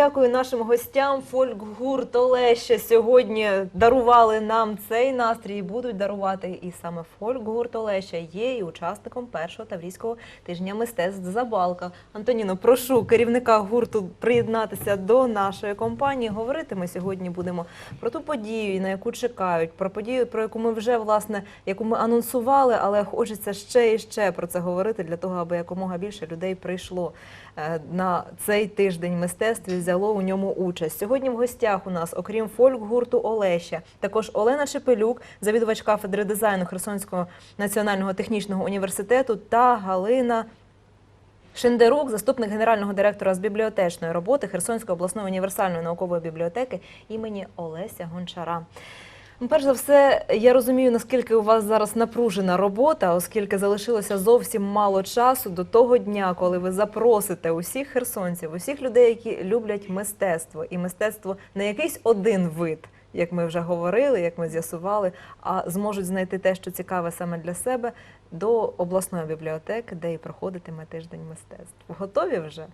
Дякую нашим гостям. Фольк-гурт Олеща сьогодні дарували нам цей настрій і будуть дарувати. І саме фольк-гурт Олеща є і учасником першого таврійського тижня мистецтв Забалка. Антоніно, прошу керівника гурту приєднатися до нашої компанії. Говорити ми сьогодні будемо про ту подію, на яку чекають, про подію, про яку ми вже власне яку ми анонсували, але хочеться ще і ще про це говорити для того, аби якомога більше людей прийшло на цей тиждень мистецтв взяло у ньому участь. Сьогодні в гостях у нас, окрім фольк-гурту Олеща, також Олена Шепелюк, завідувач кафедри дизайну Херсонського національного технічного університету, та Галина. Шендерук, заступник генерального директора з бібліотечної роботи Херсонської обласної універсальної наукової бібліотеки імені Олеся Гончара. Ну, Перш за все, я розумію, наскільки у вас зараз напружена робота, оскільки залишилося зовсім мало часу до того дня, коли ви запросите усіх херсонців, усіх людей, які люблять мистецтво, і мистецтво не якийсь один вид, як ми вже говорили, як ми з'ясували, а зможуть знайти те, що цікаве саме для себе, до обласної бібліотеки, де і проходитиме тиждень мистецтв. Готові вже?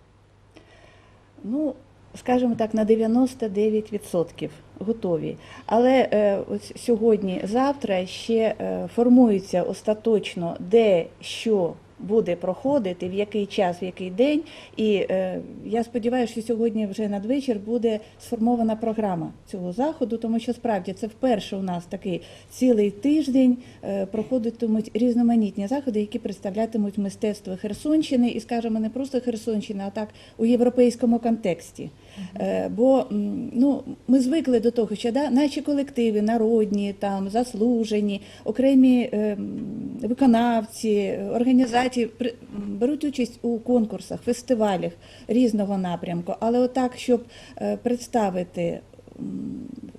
Ну, скажімо так, на 99% готові. Але е, ось сьогодні, завтра ще е, формується остаточно, де що буде проходити, в який час, в який день. І е, я сподіваюся, що сьогодні вже надвечір буде сформована програма цього заходу, тому що справді це вперше у нас такий цілий тиждень е, проходитимуть різноманітні заходи, які представлятимуть мистецтво Херсонщини, і скажімо, не просто Херсонщини, а так у європейському контексті. Е, Бо ну, ми звикли до того, що да, наші колективи, народні, там, заслужені, окремі е, виконавці, організації при- беруть участь у конкурсах, фестивалях різного напрямку. Але отак, щоб е, представити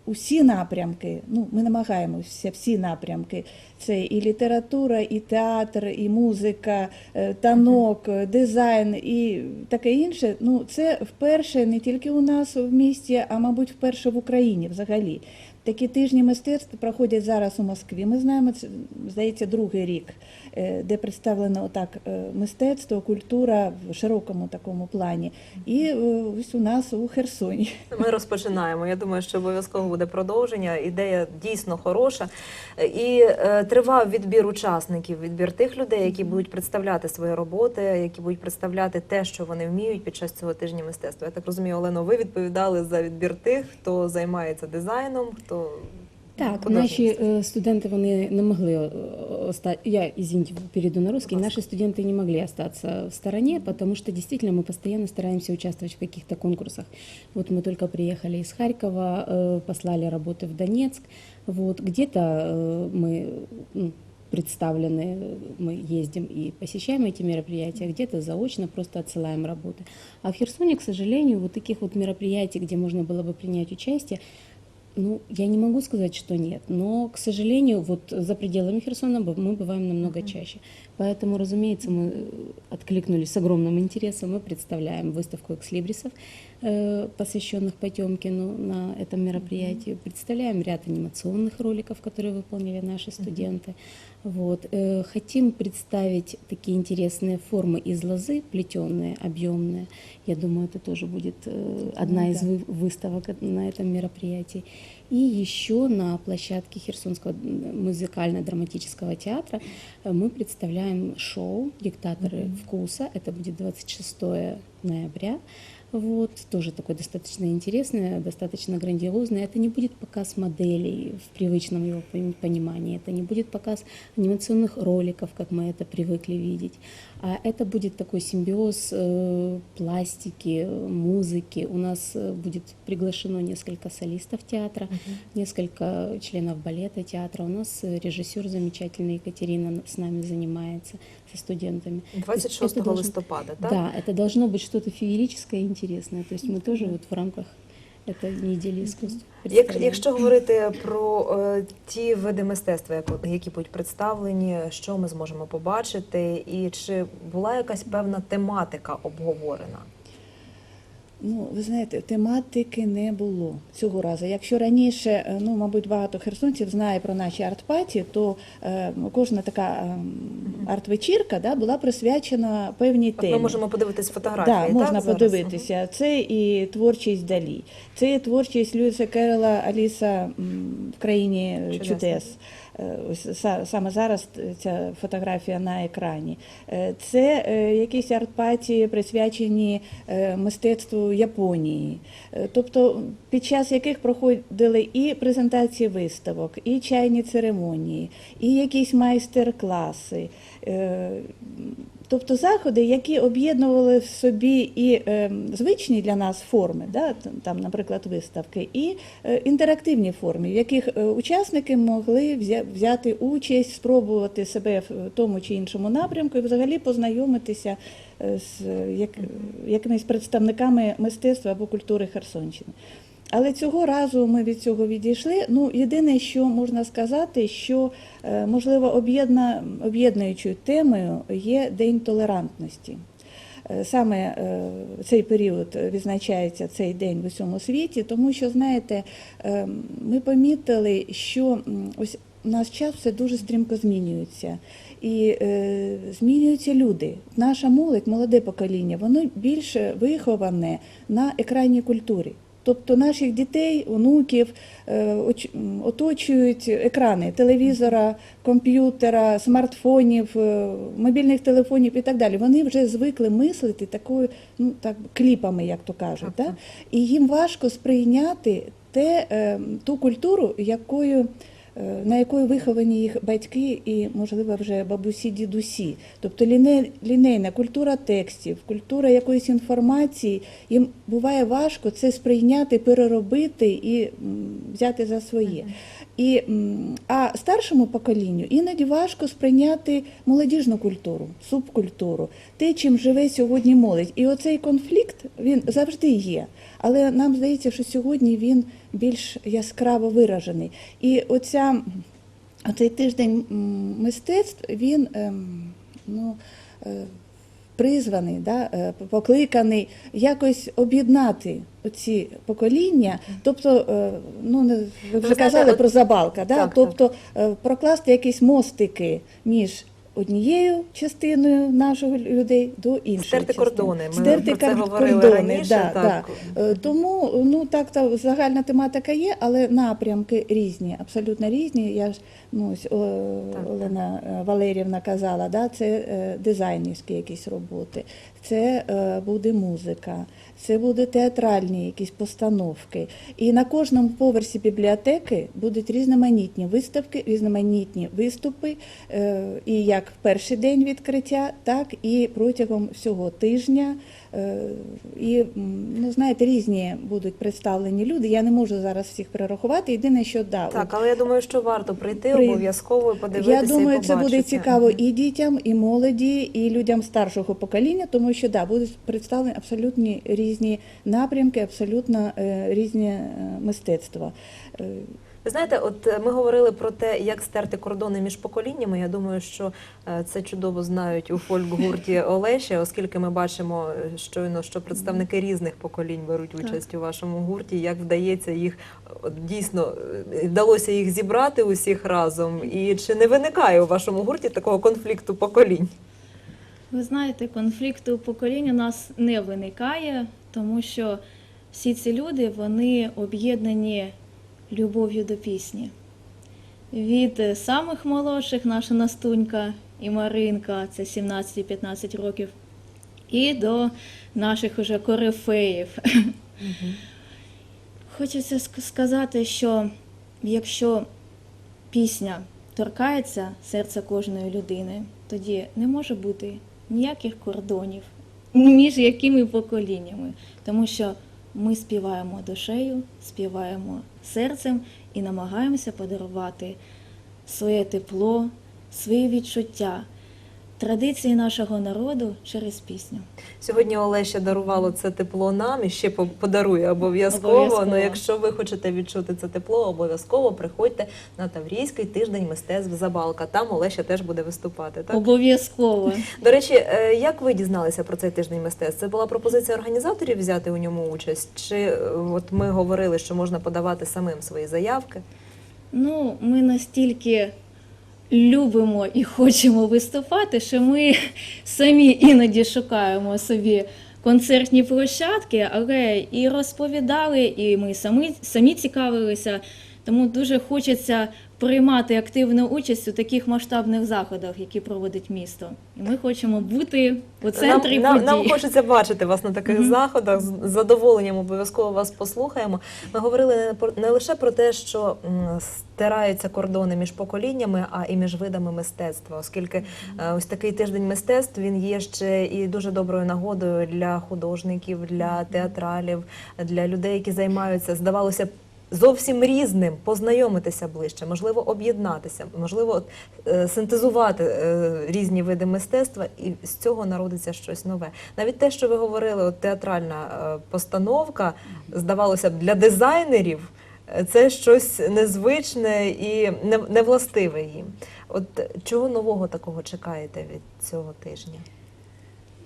усі напрямки, ну, ми намагаємося всі напрямки. Це і література, і театр, і музика, е, танок, дизайн і таке інше. Ну, це вперше не тільки у нас в місті, а мабуть, вперше в Україні взагалі. Такі тижні мистецтв проходять зараз у Москві. Ми знаємо, це здається другий рік, е, де представлено отак е, мистецтво, культура в широкому такому плані. І е, ось у нас у Херсоні. Ми розпочинаємо. Я думаю, що обов'язково буде продовження. Ідея дійсно хороша. І тривав відбір учасників, відбір тих людей, які будуть представляти свої роботи, які будуть представляти те, що вони вміють під час цього тижня мистецтва. Я так розумію, Олено, ви відповідали за відбір тих, хто займається дизайном, хто Так, художник. наші е, студенти вони не могли е, оста- Я, извините, перейду на русский. Пожалуйста. Наши студенты не могли остаться в стороне, потому что действительно мы постоянно стараемся участвовать в каких-то конкурсах. Вот мы только приехали из Харькова, э, послали работы в Донецк. Вот где-то э, мы ну, представлены, мы ездим и посещаем эти мероприятия, где-то заочно просто отсылаем работы. А в Херсоне, к сожалению, вот таких вот мероприятий, где можно было бы принять участие, ну, я не могу сказать, что нет, но, к сожалению, вот за пределами Херсона быв- мы бываем намного чаще. Поэтому, разумеется, мы э, откликнулись с огромным интересом. Мы представляем выставку экслибрисов, э, посвященных Потемкину на этом мероприятии. Представляем ряд анимационных роликов, которые выполнили наши студенты. Вот. э, Хотим представить такие интересные формы из лозы, плетеные, объемные. Я думаю, это тоже будет одна из выставок на этом мероприятии. И еще на площадке Херсонского музыкально-драматического театра мы представляем шоу «Диктаторы вкуса». Это будет 26 ноября. Вот, тоже такое достаточно интересное, достаточно грандиозное. Это не будет показ моделей в привычном его пон- понимании, это не будет показ анимационных роликов, как мы это привыкли видеть, а это будет такой симбиоз э, пластики, э, музыки. У нас э, будет приглашено несколько солистов театра, несколько членов балета театра. У нас э, режиссер замечательный Екатерина с нами занимается, со студентами. То есть 26 это должен- листопада, так? Да, это должно быть что-то феерическое и интересное. То есть мы тоже вот в рамках этой недели искусств Як, представляем. якщо говорити про е, ті види мистецтва, як- які будуть представлені, що ми зможемо побачити, і чи була якась певна тематика обговорена? Ну, ви знаєте, тематики не було цього разу. Якщо раніше, е, ну, мабуть, багато херсонців знає про наші артпаті, то е, кожна така ем, арт-вечірка да, була присвячена певній темі. ми можемо подивитись фотографії. Да, так, можна зараз? подивитися. Це і творчість Далі, це і творчість Льюіса Керрела Аліса в країні Чудес. чудес. Е, саме зараз ця фотографія на екрані. Е, Це якісь якісь артпаті присвячені е, мистецтву Японії. Е, Тобто, під час яких проходили і презентації виставок, і чайні церемонії, і якісь майстер-класи. Тобто заходи, які об'єднували в собі і е, звичні для нас форми, да, там, наприклад, виставки, і е, інтерактивні форми, в яких е, учасники могли взяти участь, спробувати себе в тому чи іншому напрямку і взагалі познайомитися е, з як, якимись представниками мистецтва або культури Херсонщини. Але цього разу ми від цього відійшли. Ну, єдине, що можна сказати, що е, можливо об'єднуючою темою є День толерантності. Е, Саме е, цей період відзначається цей день в усьому світі, тому що, знаєте, ми помітили, що ось нас час все дуже стрімко змінюється. І е, змінюються люди. Наша молодь, молоде покоління, воно більше виховане на екранній культурі. Тобто наших дітей, онуків е, оточують екрани телевізора, комп'ютера, смартфонів, е, мобільних телефонів і так далі. Вони вже звикли мислити такою, ну так кліпами, як то кажуть. Так, Да? І їм важко сприйняти те, е, ту культуру, якою. Е, На якої виховані їх батьки і, можливо, вже бабусі, дідусі. Тобто ліне- лінейна культура текстів, культура якоїсь інформації, їм буває важко це сприйняти, переробити і взяти за своє. І, а старшому поколінню іноді важко сприйняти молодіжну культуру, субкультуру, те, чим живе сьогодні молодь. І оцей конфлікт він завжди є. Але нам здається, що сьогодні він більш яскраво виражений. І оця, оцей тиждень мистецтв він ем, ну, е, призваний, да, е, покликаний якось об'єднати оці покоління, тобто, е, ну ви вже знаєте, казали про забалка, да? Тобто е, прокласти якісь мостики між однією частиною наших людей до іншої Стерти частини. кордони. Ми Стерти про це говорили кордони, раніше, да, так. Да. Е, Тому ну так та загальна тематика є, але напрямки різні, абсолютно різні. Я ж ну ось о, Так, Олена е, Валерівна казала, да, це е, дизайнерські якісь роботи, це буде музика, це буде театральні якісь постановки. І на кожному поверсі бібліотеки будуть різноманітні виставки, різноманітні виступи, е, і як в перший день відкриття, так і протягом всього тижня. Е, І ну знаєте, різні будуть представлені люди. Я не можу зараз всіх перерахувати. Єдине, що да, Так, але я думаю, що варто прийти При- обов'язково і подивитися. я думаю, і це буде цікаво і дітям, і молоді, і людям старшого покоління, тому що да, будуть представлені абсолютно різні напрямки, абсолютно е, різні е, мистецтва. Е, Ви знаєте, от ми говорили про те, як стерти кордони між поколіннями. Я думаю, що це чудово знають у фольк-гурті Олеся, оскільки ми бачимо щойно, що представники різних поколінь беруть участь у вашому гурті. Як вдається їх дійсно вдалося їх зібрати усіх разом? І чи не виникає у вашому гурті такого конфлікту поколінь? Ви знаєте, конфлікту поколінь у нас не виникає, тому що всі ці люди вони об'єднані любов'ю до пісні. Від самих молодших, наша Настунька і Маринка, це 17-15 років, і до наших уже корифеїв. Хочеться сказати, що якщо пісня торкається серця кожної людини, тоді не може бути ніяких кордонів між якими поколіннями, тому що ми співаємо душею, співаємо серцем і намагаємося подарувати своє тепло, свої відчуття традиції нашого народу через пісню. Сьогодні Олеся дарувало це тепло нам і ще подарує обов'язково. Обов'язково. Ну, якщо ви хочете відчути це тепло, обов'язково приходьте на Таврійський тиждень мистецтв Забалка. Там Олеся теж буде виступати. Так Обов'язково. до речі, е, як ви дізналися про цей тиждень мистецтв? Це була пропозиція організаторів взяти у ньому участь? Чи е, от ми говорили, що можна подавати самим свої заявки? Ну, ми настільки любимо і хочемо виступати, що ми самі іноді шукаємо собі концертні площадки, але і розповідали, і ми самі, самі цікавилися. Тому дуже хочеться приймати активну участь у таких масштабних заходах, які проводить місто. І ми хочемо бути у центрі нам, нам, подій. нам хочеться бачити вас на таких Мгм. заходах. З задоволенням обов'язково вас послухаємо. Ми говорили не, лише про те, що стираються кордони між поколіннями, а і між видами мистецтва, оскільки е, ось такий тиждень мистецтв він є ще і дуже доброю нагодою для художників, для театралів, для людей, які займаються, здавалося. Зовсім різним познайомитися ближче, можливо, об'єднатися, можливо, е, синтезувати е, різні види мистецтва, і з цього народиться щось нове. Навіть те, що ви говорили, от театральна е, постановка, здавалося б, для дизайнерів це щось незвичне і не- невластиве їм. От чого нового такого чекаєте від цього тижня?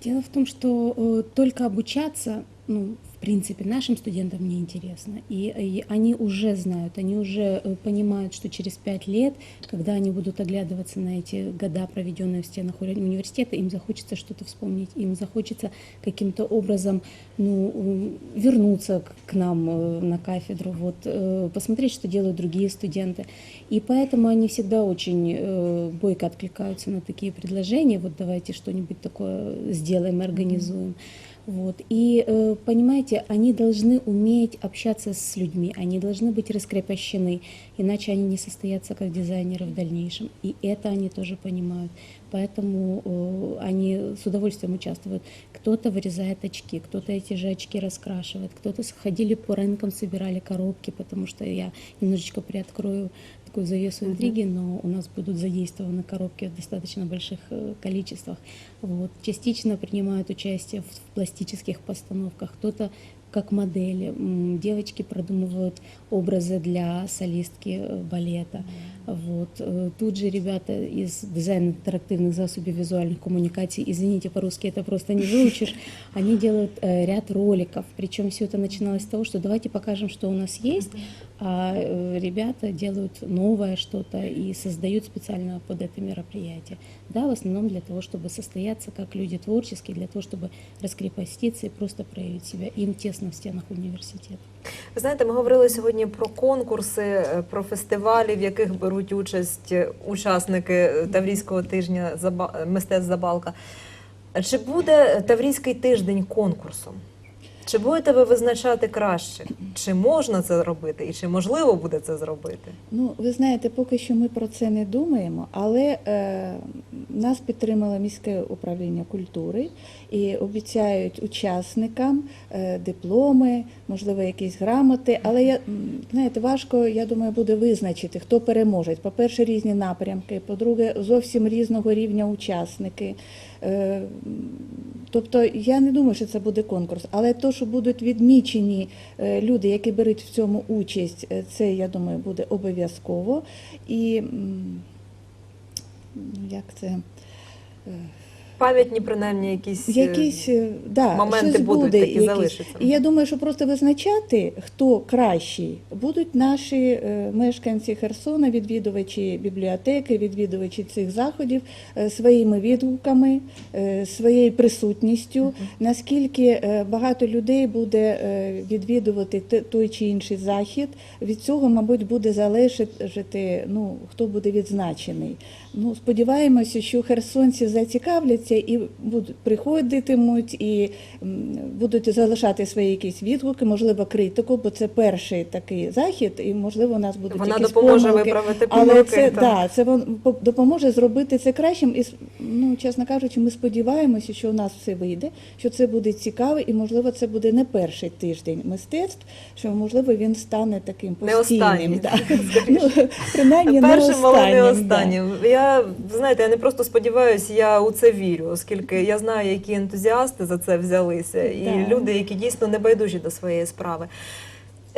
Дело в том, что только обучаться, ну, в принципе, нашим студентам неинтересно. И, и они уже знают, они уже э, понимают, что через пять лет, когда они будут оглядываться на эти года, проведенные в стенах уни- университета, им захочется что-то вспомнить, им захочется каким-то образом ну, м, вернуться к, к нам э, на кафедру, вот, э, посмотреть, что делают другие студенты. И поэтому они всегда очень э, бойко откликаются на такие предложения. Вот давайте что-нибудь такое сделаем, организуем. Вот. И э, понимаете, они должны уметь общаться с людьми, они должны быть раскрепощены, иначе они не состоятся как дизайнеры в дальнейшем. И это они тоже понимают. Поэтому э, они с удовольствием участвуют. Кто-то вырезает очки, кто-то эти же очки раскрашивает, кто-то ходили по рынкам, собирали коробки, потому что я немножечко приоткрою такую завесу интриги, но у нас будут задействованы коробки в достаточно больших э, количествах. Вот. Частично принимают участие в, в пластических постановках, кто-то как модели. М, Девочки продумывают образы для солистки э, балета. Вот. Э, Тут же ребята из дизайна интерактивных засобів визуальных коммуникаций, извините, по-русски это просто не выучишь, они делают э, ряд роликов. Причем все это начиналось с того, что давайте покажем, что у нас есть, а э, ребята делают новое что-то и создают специально под это мероприятие. Да, в основном для того, чтобы состояться как люди творческие, для того, чтобы раскрепоститься и просто проявить себя. Им тесно в стенах университета. Ви знаєте, ми говорили сьогодні про конкурси, е, про фестивалі, в яких беруть участь е, учасники Таврійського тижня мистецтв Забалка. Чи буде Таврійський тиждень конкурсом? Чи будете ви визначати краще? Чи можна це робити, і чи можливо буде це зробити? Ну, ви знаєте, поки що ми про це не думаємо, але е, нас підтримало міське управління культури і обіцяють учасникам е, дипломи, можливо, якісь грамоти. Але я знаєте, важко, я думаю, буде визначити, хто переможе. По-перше, різні напрямки, по-друге, зовсім різного рівня учасники. Е, Тобто я не думаю, що це буде конкурс, але то, що будуть відмічені е, люди, які беруть в цьому участь, це я думаю буде обов'язково. І як це? Пам'ятні, принаймні, якісь, е, Якісь е, да, моменти щось будуть буде, такі, якісь. залишаться. І я думаю, що просто визначати, хто кращий, будуть наші е, мешканці Херсона, відвідувачі бібліотеки, відвідувачі цих заходів е, своїми відгуками, е, своєю присутністю. Наскільки е, багато людей буде е, відвідувати той чи інший захід, від цього, мабуть, буде залежати, ну, хто буде відзначений. Ну, сподіваємося, що херсонці зацікавляться з'являться і будуть приходитимуть, і будуть залишати свої якісь відгуки, можливо, критику, бо це перший такий захід, і можливо у нас будуть Вона якісь допоможе помилки. виправити Але помилки. це так. да, це допоможе зробити це кращим. І ну, чесно кажучи, ми сподіваємося, що у нас все вийде, що це буде цікаво, і можливо, це буде не перший тиждень мистецтв, що можливо він стане таким Не постійним. останній, да. ну, принаймні Першим, не але останнім. не да. останнім. Я знаєте, я не просто сподіваюся, я у це вірю, оскільки я знаю, які ентузіасти за це взялися, і Так. люди, які дійсно не байдужі до своєї справи.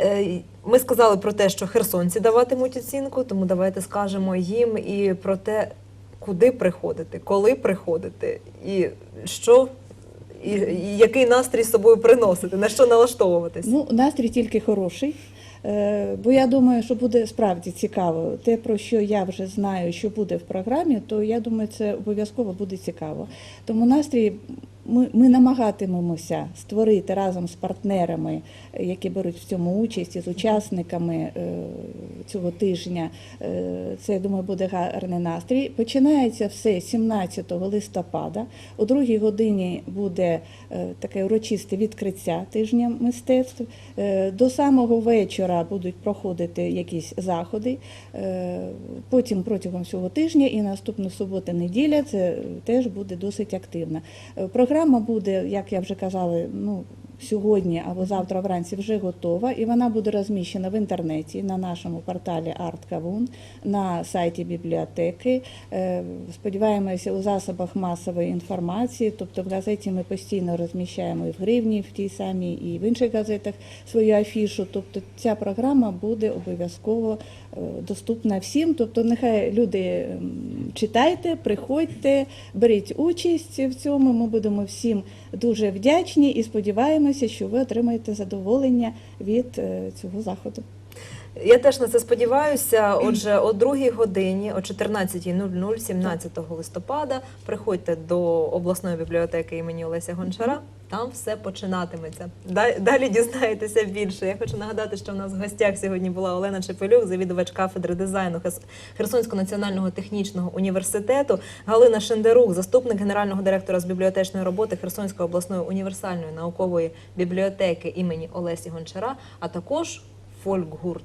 Е, Ми сказали про те, що херсонці даватимуть оцінку, тому давайте скажемо їм і про те, куди приходити, коли приходити, і що і, і який настрій з собою приносити, на що налаштовуватись. Ну, настрій тільки хороший. Е, Бо я думаю, що буде справді цікаво. Те, про що я вже знаю, що буде в програмі, то я думаю, це обов'язково буде цікаво. Тому настрій ми, ми намагатимемося створити разом з партнерами, які беруть в цьому участь, з учасниками е, цього тижня. Е, Це я думаю буде гарний настрій. Починається все 17 листопада. О другій годині буде е, таке урочисте відкриття тижня мистецтв. До самого вечора будуть проходити якісь заходи. Потім протягом всього тижня і наступну суботу, неділя це теж буде досить активно. Е, Програма буде, як я вже казала, ну. Сьогодні або завтра вранці вже готова, і вона буде розміщена в інтернеті на нашому порталі Арткавун, на сайті бібліотеки. Е, Сподіваємося, у засобах масової інформації. Тобто в газеті ми постійно розміщаємо і в гривні, в тій самій, і в інших газетах свою афішу. Тобто ця програма буде обов'язково е, доступна всім. Тобто, нехай люди читайте, приходьте, беріть участь в цьому. Ми будемо всім дуже вдячні і сподіваємося, що ви отримаєте задоволення від е, цього заходу. Я теж на це сподіваюся. Отже, о другій годині, о 14.00, 17 листопада, приходьте до обласної бібліотеки імені Олеся Гончара. Там все починатиметься. Да- Далі дізнаєтеся більше. Я хочу нагадати, що в нас в гостях сьогодні була Олена Чепелюк, завідувач кафедри дизайну Херсонського національного технічного університету, Галина Шендерук, заступник генерального директора з бібліотечної роботи Херсонської обласної універсальної наукової бібліотеки імені Олесі Гончара, а також фольк-гурт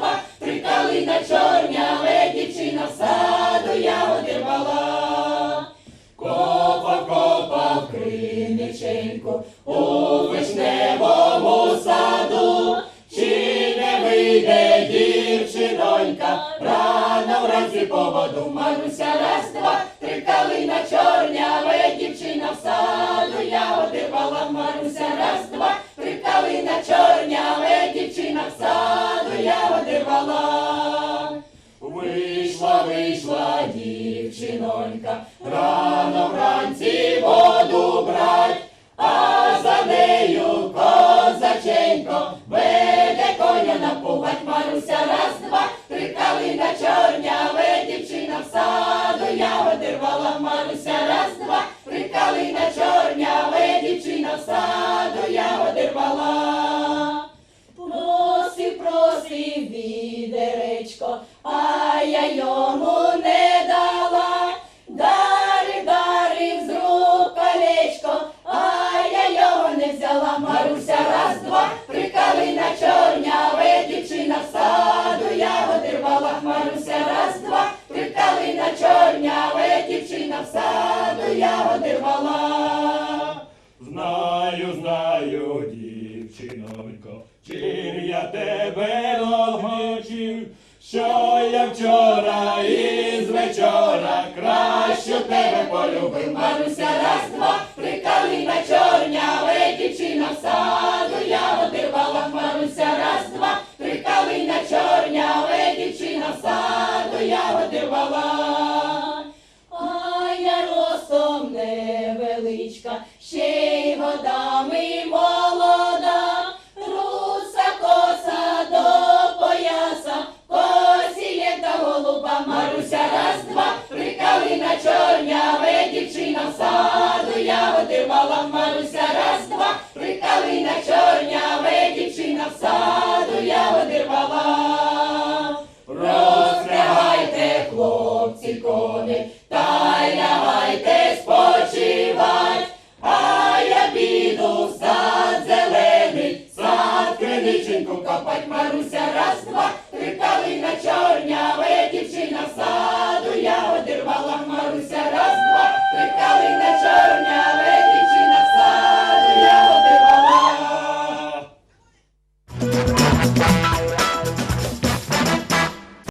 Вийшла,